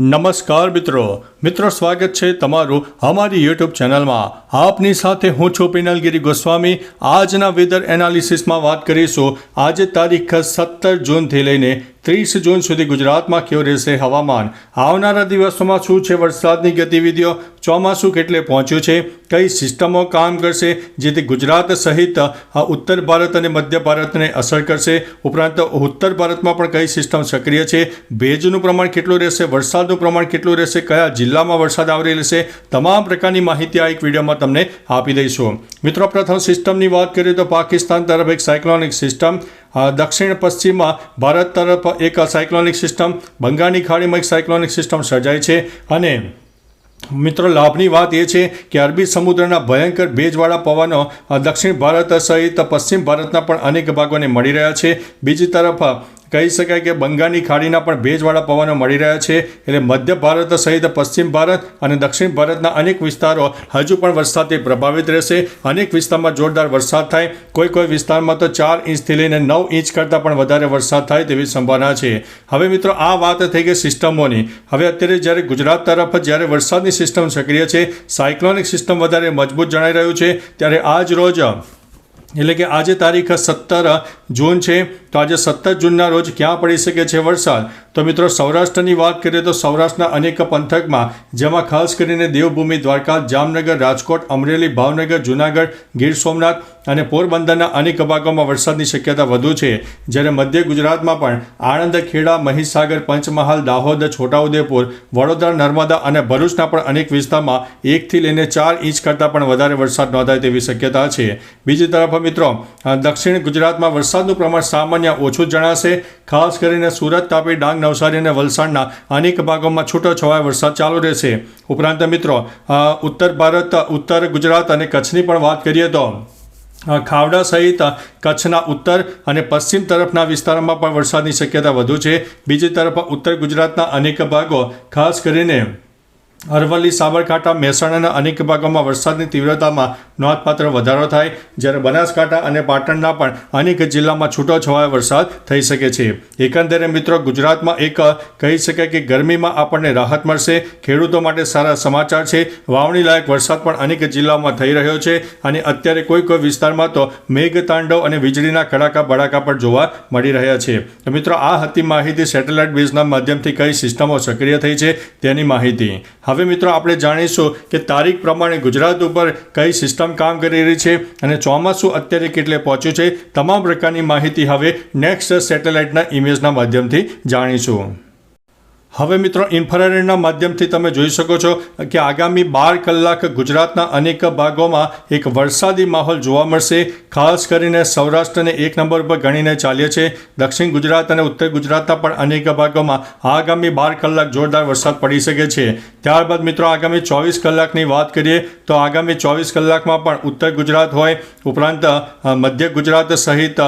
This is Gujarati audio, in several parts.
નમસ્કાર મિત્રો. મિત્રો, સ્વાગત છે તમારું અમારી યુટ્યુબ ચેનલમાં. આપની સાથે હું છું પિનલગીરી ગોસ્વામી. આજના વેધર એનાલિસિસમાં વાત કરીશું. આજે તારીખ સત્તર જૂનથી લઈને ત્રીસ જૂન સુધી ગુજરાતમાં કેવું રહેશે હવામાન? આવનારા દિવસોમાં શું છે વરસાદની ગતિવિધિઓ? ચોમાસું કેટલે પહોંચ્યું છે? કઈ સિસ્ટમો કામ કરશે જેથી ગુજરાત સહિત ઉત્તર ભારત અને મધ્ય ભારતને અસર કરશે? ઉપરાંત, ઉત્તર ભારતમાં પણ કઈ સિસ્ટમ સક્રિય છે? ભેજનું પ્રમાણ કેટલું રહેશે? વરસાદનું પ્રમાણ કેટલું રહેશે? કયા જિલ્લામાં વરસાદ આવરી રહેશે તમામ પ્રકારની માહિતી આ એક વિડીયોમાં તમને આપી દઈશું. મિત્રો, પ્રથમ સિસ્ટમની વાત કરીએ તો પાકિસ્તાન તરફ એક સાયક્લોનિક સિસ્ટમ દક્ષિણ પશ્ચિમમાં ભારત તરફ એક સાયક્લોનિક સિસ્ટમ, બંગાળની ખાડીમાં એક સાયક્લોનિક સિસ્ટમ સર્જાય છે. અને મિત્રો, લાભની વાત એ છે કે અરબી સમુદ્રના ભયંકર ભેજવાળા પવનો દક્ષિણ ભારત સહિત પશ્ચિમ ભારતના પણ અનેક ભાગોને મળી રહ્યા છે. બીજી તરફ કહી શકાય કે બંગાળની ખાડીના પણ ભેજવાળા પવનો મળી રહ્યા છે. એટલે મધ્ય ભારત સહિત પશ્ચિમ ભારત અને દક્ષિણ ભારતના અનેક વિસ્તારો હજુ પણ વરસાદથી પ્રભાવિત રહેશે. અનેક વિસ્તારમાં જોરદાર વરસાદ થાય. કોઈ કોઈ વિસ્તારમાં તો ચાર ઇંચથી લઈને નવ ઇંચ કરતાં પણ વધારે વરસાદ થાય તેવી સંભાવના છે. હવે મિત્રો, આ વાત થઈ ગઈ સિસ્ટમોની. હવે અત્યારે જ્યારે ગુજરાત તરફ જ્યારે વરસાદની સિસ્ટમ સક્રિય છે, સાયક્લોનિક સિસ્ટમ વધારે મજબૂત જણાઈ રહ્યું છે, ત્યારે આજ રોજ એટલે કે આજે તારીખ સત્તર જૂન છે, તો આજે સત્તર જૂનના રોજ ક્યાં પડી શકે છે વરસાદ? તો મિત્રો સૌરાષ્ટ્રની વાત કરીએ તો સૌરાષ્ટ્રના અનેક પંથકમાં, જેમાં ખાસ કરીને દેવભૂમિ દ્વારકા, જામનગર, રાજકોટ, અમરેલી, ભાવનગર, જૂનાગઢ, ગીર સોમનાથ અને પોરબંદરના અનેક ભાગોમાં વરસાદની શક્યતા વધુ છે. જ્યારે મધ્ય ગુજરાતમાં પણ આણંદ, ખેડા, મહીસાગર, પંચમહાલ, દાહોદ, છોટાઉદેપુર, વડોદરા, નર્મદા અને ભરૂચના પણ અનેક વિસ્તારમાં એકથી લઈને ચાર ઇંચ કરતાં પણ વધારે વરસાદ નોંધાય તેવી શક્યતા છે. બીજી તરફ મિત્રો દક્ષિણ ગુજરાતમાં વરસાદનું પ્રમાણ સામાન્ય ઓછું જણાશે. ખાસ કરીને સુરત, તાપી, ડાંગ, નવસારી અને વલસાડના અનેક ભાગોમાં છૂટોછવાયો વરસાદ ચાલુ રહેશે. ઉપરાંત મિત્રો ઉત્તર ભારત, ઉત્તર ગુજરાત અને કચ્છની પણ વાત કરીએ તો ખાવડા સહિત કચ્છના ઉત્તર અને પશ્ચિમ તરફના વિસ્તારોમાં પણ વરસાદની શક્યતા વધુ છે. બીજી તરફ ઉત્તર ગુજરાતના અનેક ભાગો ખાસ કરીને અરવલ્લી, સાબરકાંઠા મહેસાણાના અનેક ભાગોમાં વરસાદની તીવ્રતામાં નોંધપાત્ર વધારો થાય. જ્યારે બનાસકાંઠા અને પાટણના પણ અનેક જિલ્લામાં છૂટોછવાયો વરસાદ થઈ શકે છે. એકંદરે મિત્રો, ગુજરાતમાં એક કહી શકાય કે ગરમીમાં આપણને રાહત મળશે. ખેડૂતો માટે સારા સમાચાર છે. વાવણી લાયક વરસાદ પણ અનેક જિલ્લાઓમાં થઈ રહ્યો છે અને અત્યારે કોઈ કોઈ વિસ્તારમાં તો મેઘતાંડવ અને વીજળીના કડાકા બડાકા પણ જોવા મળી રહ્યા છે. તો મિત્રો, આ હતી માહિતી સેટેલાઇટ બેઝના માધ્યમથી કઈ સિસ્ટમો સક્રિય થઈ છે તેની માહિતી. હવે મિત્રો આપણે જાણીશું કે તારીખ પ્રમાણે ગુજરાત ઉપર કઈ સિસ્ટમ કામ કરી રહી છે અને ચોમાસું અત્યારે કેટલે પહોંચ્યું છે, તમામ પ્રકારની માહિતી હવે નેક્સ્ટ સેટેલાઇટના ઇમેજના માધ્યમથી જાણીશું. હવે મિત્રો ઇન્ફ્રારેડના માધ્યમથી તમે જોઈ શકો છો કે આગામી બાર કલાક ગુજરાતના અનેક ભાગોમાં એક વરસાદી માહોલ જોવા મળશે. ખાસ કરીને સૌરાષ્ટ્રને એક નંબર પર ગણીને ચાલીએ છે. દક્ષિણ ગુજરાત અને ઉત્તર ગુજરાતના પણ અનેક ભાગોમાં આગામી બાર કલાક જોરદાર વરસાદ પડી શકે છે. ત્યારબાદ મિત્રો, આગામી ચોવીસ કલાકની વાત કરીએ તો આગામી ચોવીસ કલાકમાં પણ ઉત્તર ગુજરાત હોય, ઉપરાંત મધ્ય ગુજરાત સહિત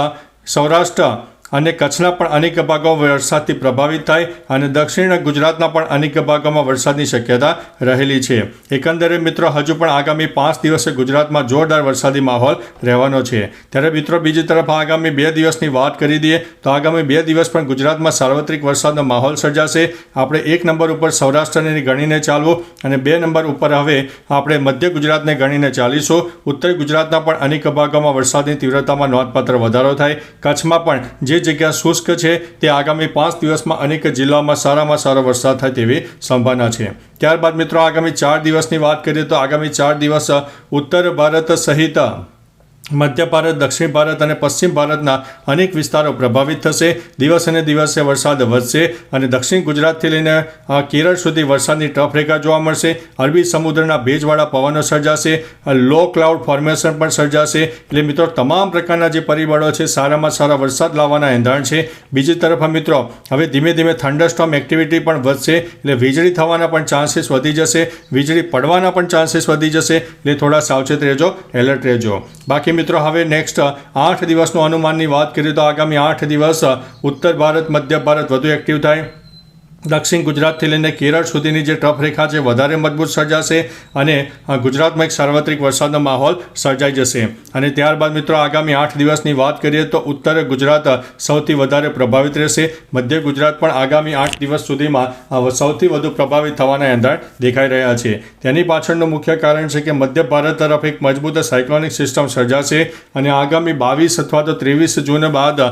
સૌરાષ્ટ્ર અને કચ્છના પણ અનેક ભાગોમાં વરસાદથી પ્રભાવિત થાય અને દક્ષિણ ગુજરાતના પણ અનેક ભાગોમાં વરસાદની શક્યતા રહેલી છે. એકંદરે મિત્રો, હજુ પણ આગામી પાંચ દિવસે ગુજરાતમાં જોરદાર વરસાદી માહોલ રહેવાનો છે. ત્યારે મિત્રો, બીજી તરફ આગામી બે દિવસની વાત કરી દઈએ, તો આગામી બે દિવસ પણ ગુજરાતમાં સાર્વત્રિક વરસાદનો માહોલ સર્જાશે. આપણે એક નંબર ઉપર સૌરાષ્ટ્રને ગણીને ચાલવું અને બે નંબર ઉપર હવે આપણે મધ્ય ગુજરાતને ગણીને ચાલીશું. ઉત્તર ગુજરાતના પણ અનેક ભાગોમાં વરસાદની તીવ્રતામાં નોંધપાત્ર વધારો થાય. કચ્છમાં પણ જે જગ્યા શુષ્ક છે તે આગામી પાંચ દિવસમાં અનેક જિલ્લાઓમાં સારામાં સારો વરસાદ થાય તેવી સંભાવના છે. ત્યારબાદ મિત્રો આગામી ચાર દિવસની વાત કરીએ તો આગામી ચાર દિવસ ઉત્તર ભારત સહિત મધ્ય ભારત, દક્ષિણ ભારત અને પશ્ચિમ ભારતના અનેક વિસ્તારો પ્રભાવિત થશે. દિવસ અને દિવસે વરસાદ વધશે અને દક્ષિણ ગુજરાતથી લઈને કેરળ સુધી વરસાદની ટફ રેખા જોવા મળશે. અરબી સમુદ્રના ભેજવાળા પવનો સર્જાશે. લો ક્લાઉડ ફોર્મેશન પણ સર્જાશે. એટલે મિત્રો, તમામ પ્રકારના જે પરિબળો છે, સારામાં સારા વરસાદ લાવવાના એંધાણ છે. બીજી તરફ, મિત્રો, હવે ધીમે ધીમે થંડરસ્ટોમ એક્ટિવિટી પણ વધશે. એટલે વીજળી થવાના પણ ચાન્સીસ વધી જશે. વીજળી પડવાના પણ ચાન્સીસ વધી જશે. એટલે થોડા સાવચેત રહેજો, એલર્ટ રહેજો. બાકી મિત્રો, હવે નેક્સ્ટ આઠ દિવસનું અનુમાનની વાત કરીએ તો આગામી આઠ દિવસ ઉત્તર ભારત, મધ્ય ભારત વધુ એક્ટિવ થાય. દક્ષિણ ગુજરાતથી લઈને કેરળ સુધીની જે ટ્રફ રેખા છે, વધારે મજબૂત સર્જાશે અને ગુજરાતમાં એક સાર્વત્રિક વરસાદનો માહોલ સર્જાઈ જશે. અને ત્યારબાદ મિત્રો, આગામી આઠ દિવસની વાત કરીએ તો ઉત્તર ગુજરાત સૌથી વધારે પ્રભાવિત રહેશે. મધ્ય ગુજરાત પણ આગામી આઠ દિવસ સુધીમાં સૌથી વધુ પ્રભાવિત થવાના એંધાણ દેખાઈ રહ્યા છે. તેની પાછળનું મુખ્ય કારણ છે કે મધ્ય ભારત તરફ એક મજબૂત સાયક્લોનિક સિસ્ટમ સર્જાશે અને આગામી બાવીસ અથવા તો ત્રેવીસ જૂન બાદ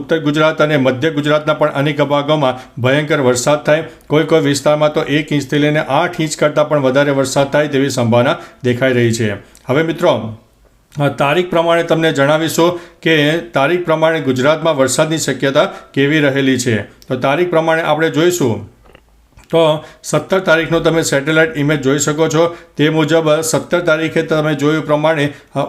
ઉત્તર ગુજરાત અને મધ્ય ગુજરાતના પણ અનેક ભાગોમાં ભયંકર વરસાદ થાય, કોઈ કોઈ વિસ્તારમાં તો એક ઇંચથી લઈને આઠ ઇંચ કરતાં પણ વધારે વરસાદ થાય તેવી સંભાવના દેખાઈ રહી છે. હવે મિત્રો તારીખ પ્રમાણે તમને જણાવીશું કે તારીખ પ્રમાણે ગુજરાતમાં વરસાદની શક્યતા કેવી રહેલી છે. તો તારીખ પ્રમાણે આપણે જોઈશું તો સત્તર તારીખનો તમે સેટેલાઇટ ઇમેજ જોઈ શકો છો. તે મુજબ સત્તર તારીખે તમે જોયું પ્રમાણે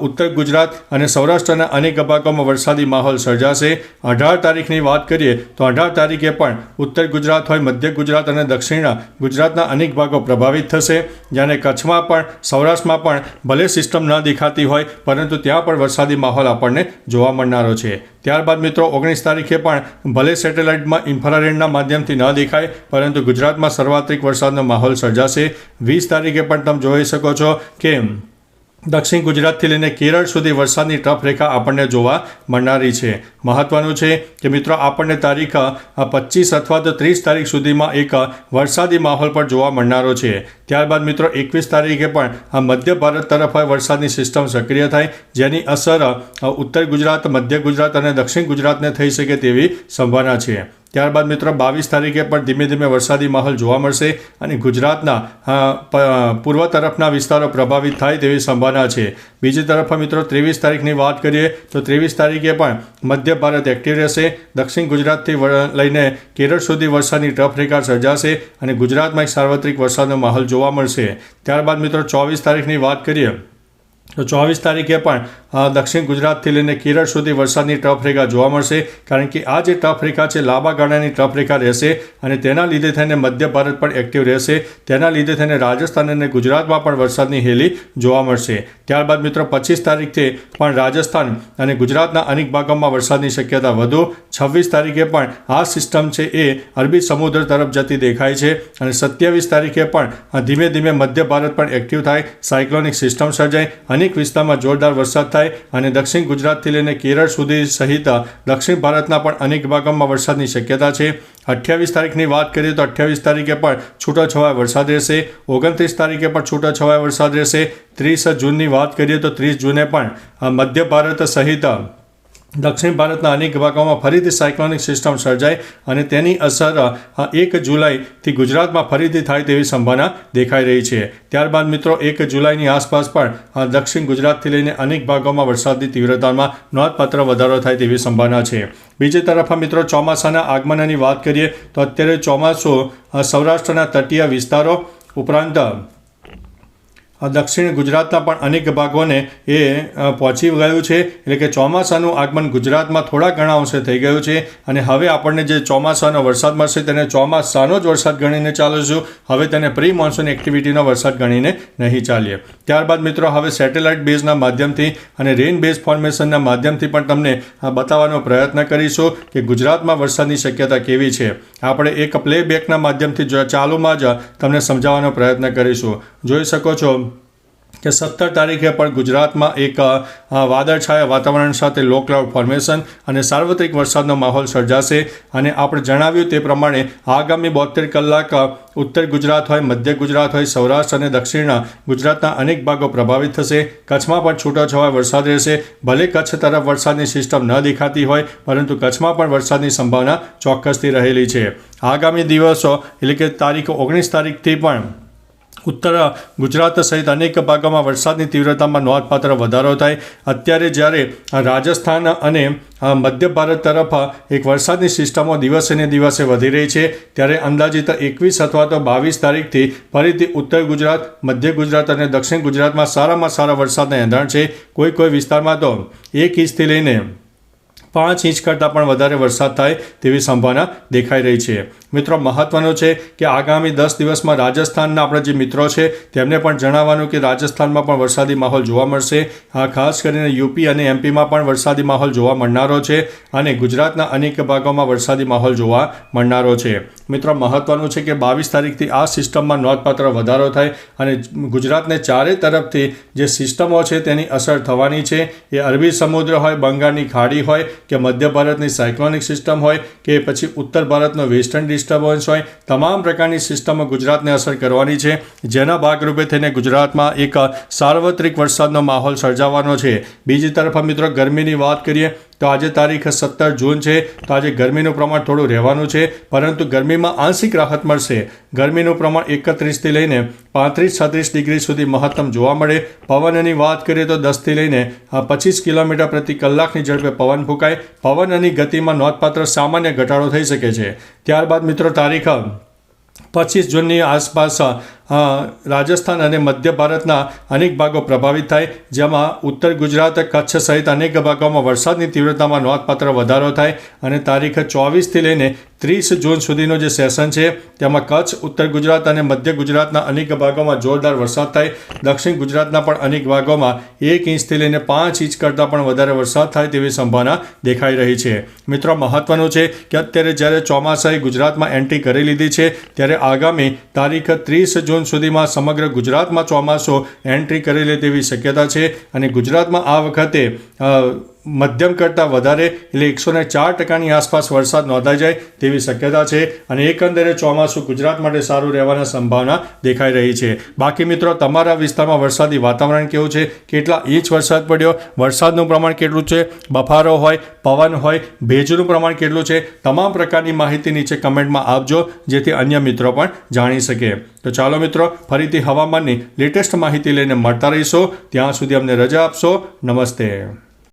ઉત્તર ગુજરાત અને સૌરાષ્ટ્રના અનેક ભાગોમાં વરસાદી માહોલ સર્જાશે. અઢાર તારીખની વાત કરીએ, તો અઢાર તારીખે પણ ઉત્તર ગુજરાત હોય, મધ્ય ગુજરાત અને દક્ષિણ ગુજરાતના અનેક ભાગો પ્રભાવિત થશે. જ્યારે કચ્છમાં પણ, સૌરાષ્ટ્રમાં પણ ભલે સિસ્ટમ ન દેખાતી હોય, પરંતુ ત્યાં પણ વરસાદી માહોલ આપણને જોવા મળનારો છે. ત્યારબાદ મિત્રો, ઓગણીસ તારીખે પણ ભલે સેટેલાઇટમાં ઇન્ફ્રારેડના માધ્યમથી ન દેખાય, પરંતુ ગુજરાતમાં સર્વાત્રિક વરસાદનો માહોલ સર્જાશે. વીસ તારીખે પણ તમે જોઈ શકો છો કે દક્ષિણ ગુજરાતથી લઈને કેરળ સુધી વરસાદની ટફ રેખા આપણને જોવા મળનારી છે. મહત્વનું છે કે મિત્રો, આપણને તારીખ પચીસ અથવા તો ત્રીસ તારીખ સુધીમાં એક વરસાદી માહોલ પણ જોવા મળનારો છે. ત્યારબાદ મિત્રો, એકવીસ તારીખે પણ મધ્ય ભારત તરફ વરસાદની સિસ્ટમ સક્રિય થાય, જેની અસર ઉત્તર ગુજરાત, મધ્ય ગુજરાત અને દક્ષિણ ગુજરાતને થઈ શકે તેવી સંભાવના છે. ત્યારબાદ મિત્રો બાવીસ તારીખે પણ ધીમે ધીમે વરસાદી માહોલ જોવા મળશે અને ગુજરાતના પૂર્વ તરફના વિસ્તારો પ્રભાવિત થાય તેવી સંભાવના છે. બીજી તરફ મિત્રો ત્રેવીસ તારીખની વાત કરીએ તો ત્રેવીસ તારીખે પણ મધ્ય ભારત એક્ટિવ રહેશે. દક્ષિણ ગુજરાતથી લઈને કેરળ સુધી વરસાદની ટફ રેખા સર્જાશે અને ગુજરાતમાં એક સાર્વત્રિક વરસાદનો માહોલ જોવા મળશે. ત્યારબાદ મિત્રો ચોવીસ તારીખની વાત કરીએ ચોવીસ તારીખે પણ દક્ષિણ ગુજરાતથી લઈને કેરળ સુધી વરસાદની ટફ રેખા જોવા મળશે. કારણ કે આ જે ટફ રેખા છે, લાંબા ગાળાની ટફ રેખા રહેશે અને તેના લીધે થઈને મધ્ય ભારત પણ એક્ટિવ રહેશે. તેના લીધે થઈને રાજસ્થાન અને ગુજરાતમાં પણ વરસાદની હેલી જોવા મળશે. ત્યારબાદ મિત્રો, પચીસ તારીખથી પણ રાજસ્થાન અને ગુજરાતના અનેક ભાગોમાં વરસાદની શક્યતા વધુ. છવ્વીસ તારીખે પણ આ સિસ્ટમ છે એ અરબી સમુદ્ર તરફ જતી દેખાય છે અને સત્યાવીસ તારીખે પણ ધીમે ધીમે મધ્ય ભારત પણ એક્ટિવ થાય. સાયક્લોનિક સિસ્ટમ સર્જાય અનેક વિસ્તારમાં જોરદાર વરસાદ થાય અને દક્ષિણ ગુજરાતથી લઈને કેરળ સુધી સહિત દક્ષિણ ભારતના પણ અનેક ભાગોમાં વરસાદની શક્યતા છે. અઠ્યાવીસ તારીખની વાત કરીએ તો અઠ્યાવીસ તારીખે પણ છૂટોછવાયો વરસાદ રહેશે. ઓગણત્રીસ તારીખે પણ છૂટોછવાયો વરસાદ રહેશે. ત્રીસ જૂનની વાત કરીએ તો ત્રીસ જૂને પણ મધ્ય ભારત સહિત દક્ષિણ ભારતના અનેક ભાગોમાં ફરીથી સાયક્લોનિક સિસ્ટમ સર્જાય અને તેની અસર એક જુલાઈથી ગુજરાતમાં ફરીથી થાય તેવી સંભાવના દેખાઈ રહી છે. ત્યારબાદ મિત્રો, એક જુલાઈની આસપાસ પણ દક્ષિણ ગુજરાતથી લઈને અનેક ભાગોમાં વરસાદની તીવ્રતામાં નોંધપાત્ર વધારો થાય તેવી સંભાવના છે. બીજી તરફ મિત્રો, ચોમાસાના આગમનની વાત કરીએ તો અત્યારે ચોમાસું સૌરાષ્ટ્રના તટીય વિસ્તારો ઉપરાંત દક્ષિણ ગુજરાતના પણ અનેક ભાગોને એ પહોંચી ગયું છે. એટલે કે ચોમાસાનું આગમન ગુજરાતમાં થોડા ઘણા અંશે થઈ ગયું છે. અને હવે આપણને જે ચોમાસાનો વરસાદ મળશે તેને ચોમાસાનો જ વરસાદ ગણીને ચાલીશું હવે તેને પ્રી મોન્સૂન એક્ટિવિટીનો વરસાદ ગણીને નહીં ચાલીએ. ત્યારબાદ મિત્રો, હવે સેટેલાઇટ બેઝના માધ્યમથી અને રેન બેઝ ફોર્મેશનના માધ્યમથી પણ તમને બતાવવાનો પ્રયત્ન કરીશું કે ગુજરાતમાં વરસાદની શક્યતા કેવી છે. આપણે એક પ્લેબેકના માધ્યમથી ચાલુમાં જ તમને સમજાવવાનો પ્રયત્ન કરીશું. જોઈ શકો છો કે સત્તર તારીખે પણ ગુજરાતમાં એક વાદળછાયા વાતાવરણ સાથે લો ક્લાઉડ ફોર્મેશન અને સાર્વત્રિક વરસાદનો માહોલ સર્જાશે. અને આપણે જણાવ્યું તે પ્રમાણે આગામી બોતેર કલાક ઉત્તર ગુજરાત હોય, મધ્ય ગુજરાત હોય, સૌરાષ્ટ્ર અને દક્ષિણ ગુજરાતના અનેક ભાગો પ્રભાવિત થશે. કચ્છમાં પણ છૂટાછવાયા વરસાદ રહેશે. ભલે કચ્છ તરફ વરસાદની સિસ્ટમ ન દેખાતી હોય, પરંતુ કચ્છમાં પણ વરસાદની સંભાવના ચોક્કસથી રહેલી છે. આગામી દિવસો એટલે કે તારીખ ઓગણીસ તારીખથી પણ ઉત્તર ગુજરાત સહિત અનેક ભાગોમાં વરસાદની તીવ્રતામાં નોંધપાત્ર વધારો થાય. અત્યારે જ્યારે રાજસ્થાન અને મધ્ય ભારત તરફ એક વરસાદની સિસ્ટમો દિવસે ને દિવસે વધી રહી છે, ત્યારે અંદાજિત એકવીસ અથવા તો બાવીસ તારીખથી ફરીથી ઉત્તર ગુજરાત, મધ્ય ગુજરાત અને દક્ષિણ ગુજરાતમાં સારામાં સારા વરસાદના એંધાણ છે. કોઈ કોઈ વિસ્તારમાં તો એક ઇંચથી લઈને પાંચ ઇંચ કરતાં પણ વધારે વરસાદ થાય તેવી સંભાવના દેખાઈ રહી છે. મિત્રો, મહત્વનું છે કે આગામી દસ દિવસમાં રાજસ્થાનના આપણા જે મિત્રો છે, તેમને પણ જણાવવાનું કે રાજસ્થાનમાં પણ વરસાદી માહોલ જોવા મળશે. આ ખાસ કરીને યુપી અને એમપીમાં પણ વરસાદી માહોલ જોવા મળનારો છે અને ગુજરાતના અનેક ભાગોમાં વરસાદી માહોલ જોવા મળનારો છે. મિત્રો, મહત્વનું છે કે બાવીસ તારીખથી આ સિસ્ટમમાં નોંધપાત્ર વધારો થાય અને ગુજરાતને ચારે તરફથી જે સિસ્ટમો છે તેની અસર થવાની છે. એ અરબી સમુદ્ર હોય, બંગાળની ખાડી હોય કે મધ્ય ભારતની સાયક્લોનિક સિસ્ટમ હોય કે પછી ઉત્તર ભારતનો વેસ્ટર્ન ડિસ્ટર્બન્સ હોય તમામ પ્રકારની સિસ્ટમો ગુજરાતને અસર કરવાની છે. જેના ભાગરૂપે થઈને ગુજરાતમાં એક સાર્વત્રિક વરસાદનો માહોલ સર્જાવાનો છે. બીજી તરફ મિત્રો ગરમીની વાત કરીએ તો આજે તારીખ સત્તર જૂન છે, તો આજે ગરમીનું પ્રમાણ થોડું રહેવાનું છે, પરંતુ ગરમીમાં આંશિક રાહત મળશે. ગરમીનું પ્રમાણ એકત્રીસથી લઈને પાંત્રીસ, છત્રીસ ડિગ્રી સુધી મહત્તમ જોવા મળે. પવનની વાત કરીએ તો દસથી લઈને પચીસ કિલોમીટર પ્રતિ કલાકની ઝડપે પવન ફૂંકાય. પવનની ગતિમાં નોંધપાત્ર સામાન્ય ઘટાડો થઈ શકે છે. ત્યારબાદ મિત્રો તારીખ પચીસ જૂનની આસપાસ રાજસ્થાન અને મધ્ય ભારતના અનેક ભાગો પ્રભાવિત થાય, જેમાં ઉત્તર ગુજરાત કચ્છ સહિત અનેક ભાગોમાં વરસાદની તીવ્રતામાં નોંધપાત્ર વધારો થાય અને તારીખ ચોવીસથી લઈને ત્રીસ જૂન સુધીનો જે સેશન છે, તેમાં કચ્છ, ઉત્તર ગુજરાત અને મધ્ય ગુજરાતના અનેક ભાગોમાં જોરદાર વરસાદ થાય. દક્ષિણ ગુજરાતના પણ અનેક ભાગોમાં એક ઇંચથી લઈને પાંચ ઇંચ કરતાં પણ વધારે વરસાદ થાય તેવી સંભાવના દેખાઈ રહી છે. મિત્રો, મહત્વનું છે કે અત્યારે જ્યારે ચોમાસાએ ગુજરાતમાં એન્ટ્રી કરી લીધી છે, ત્યારે આગામી તારીખ ત્રીસ જૂન સુધીમાં સમગ્ર ગુજરાતમાં ચોમાસું એન્ટ્રી કરી લે તેવી શક્યતા છે અને ગુજરાતમાં આ વખતે મધ્યમ કરતાં વધારે એટલે એકસો ને ચાર ટકાની આસપાસ વરસાદ નોંધાઈ જાય તેવી શક્યતા છે અને એકંદરે ચોમાસું ગુજરાત માટે સારું રહેવાની સંભાવના દેખાઈ રહી છે. બાકી મિત્રો, તમારા વિસ્તારમાં વરસાદી વાતાવરણ કેવું છે? કેટલા ઇંચ વરસાદ પડ્યો? વરસાદનું પ્રમાણ કેટલું છે? બફારો હોય, પવન હોય, ભેજનું પ્રમાણ કેટલું છે? તમામ પ્રકારની માહિતી નીચે કમેન્ટમાં આપજો, જેથી અન્ય મિત્રો પણ જાણી શકે. તો ચાલો મિત્રો, ફરીથી હવામાનની લેટેસ્ટ માહિતી લઈને મળતા રહીશો. ત્યાં સુધી અમને રજા આપશો. નમસ્તે.